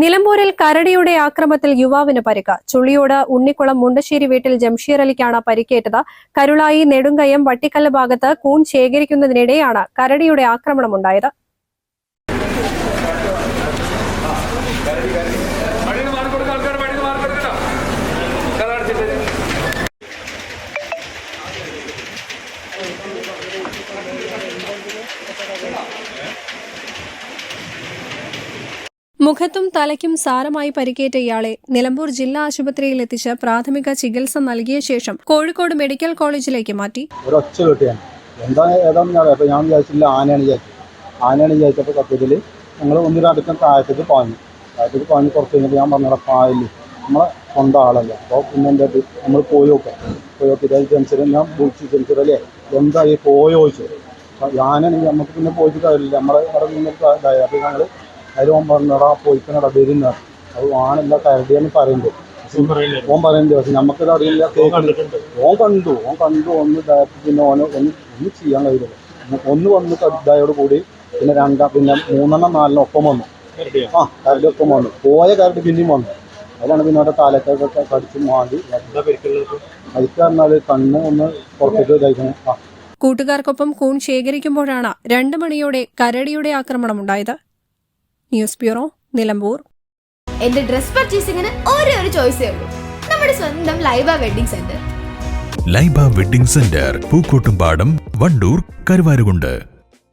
നിലമ്പൂരിൽ കരടിയുടെ ആക്രമത്തിൽ യുവാവിന് പരിക്ക്. ചുള്ളിയോട് ഉണ്ണിക്കുളം മുണ്ടശ്ശേരി വീട്ടിൽ ജംഷീർ അലിക്കാണ് പരിക്കേറ്റത്. കരുളായി നെടുങ്കയം വട്ടിക്കല്ല് ഭാഗത്ത് കൂൺ ശേഖരിക്കുന്നതിനിടെയാണ് കരടിയുടെ ആക്രമണമുണ്ടായത്. Thank മാറി മുഖത്തും തലയ്ക്കും സാരമായി പരിക്കേറ്റ ഇയാളെ നിലമ്പൂർ ജില്ലാ ആശുപത്രിയിൽ എത്തിച്ച് പ്രാഥമിക ചികിത്സ നൽകിയ ശേഷം കോഴിക്കോട് മെഡിക്കൽ കോളേജിലേക്ക് മാറ്റി. ഒരൊച്ച കെട്ടിയാണ്. എന്താ ഏതാണെന്ന് അപ്പോൾ ഞാൻ വിചാരിച്ചില്ല ആനയാണ് വിചാരിച്ചത്. ആനയാണ് വിചാരിച്ചപ്പോൾ സത്യത്തിൽ ഞങ്ങൾ ഒന്നിനും അടുത്ത താഴത്തേക്ക് പാഞ്ഞു. താഴത്തേക്ക് പാഞ്ഞ് കുറച്ച് കഴിഞ്ഞപ്പോൾ ഞാൻ പറഞ്ഞ പായൽ. നമ്മളെ സ്വന്തം ആളല്ല. അപ്പോൾ പിന്നെ എന്താ നമ്മൾ പോയി നോക്കാം. പോയി നോക്കിയിട്ട് അത് ജംസർ ഞാൻ വിളിച്ചു ജംസർ അല്ലേ? എന്തായി പോയോ അപ്പോൾ ആനയാണെങ്കിൽ നമുക്ക് പിന്നെ പോയിട്ട് കാര്യമില്ല. നമ്മളെ അവിടെ നിന്നിട്ട് ഇതായി. അപ്പോൾ ഞങ്ങൾ അതിൽ ഓൻ പറഞ്ഞടാ പോയിക്കണടാ വരുന്ന അത് ആണല്ല കരുതി എന്ന് പറയുമ്പോൾ ഓൻ പറയുന്നുണ്ട് പക്ഷെ നമുക്കത് അറിയില്ല. ഓൻ കണ്ടു ഓൻ കണ്ടു ഒന്ന് പിന്നെ ഓന് ഒന്ന് ഒന്നും ചെയ്യാൻ കഴിയില്ല. ഒന്ന് വന്ന് ഇതായോട് കൂടി പിന്നെ രണ്ടാം പിന്നെ മൂന്നെണ്ണം നാലെണ്ണം ഒപ്പം വന്നു. ആ കരടി ഒപ്പം വന്നു. പോയ കരടി പിന്നെയും വന്നു. അതിലാണ് പിന്നെ അവിടെ താലക്കൊക്കെ കടിച്ച് മാറി അതിക്ക് പറഞ്ഞാൽ കണ്ണ് ഒന്ന് പുറത്തേക്ക് ഇതായിരിക്കണം ആ. കൂട്ടുകാർക്കൊപ്പം കൂൺ ശേഖരിക്കുമ്പോഴാണ് രണ്ട് മണിയോടെ കരടിയുടെ ആക്രമണമുണ്ടായത് ന്യൂസ് ബ്യൂറോ നിലമ്പൂർ. എന്റെ ഡ്രസ് പർച്ചേസിംഗിന് ഒരേ ഒരു ചോയ്സേ ഉള്ളൂ. നമ്മുടെ സ്വന്തം Laiba wedding centre Laiba wedding centre Pookkottumpadam Wandoor Karuvarakundu.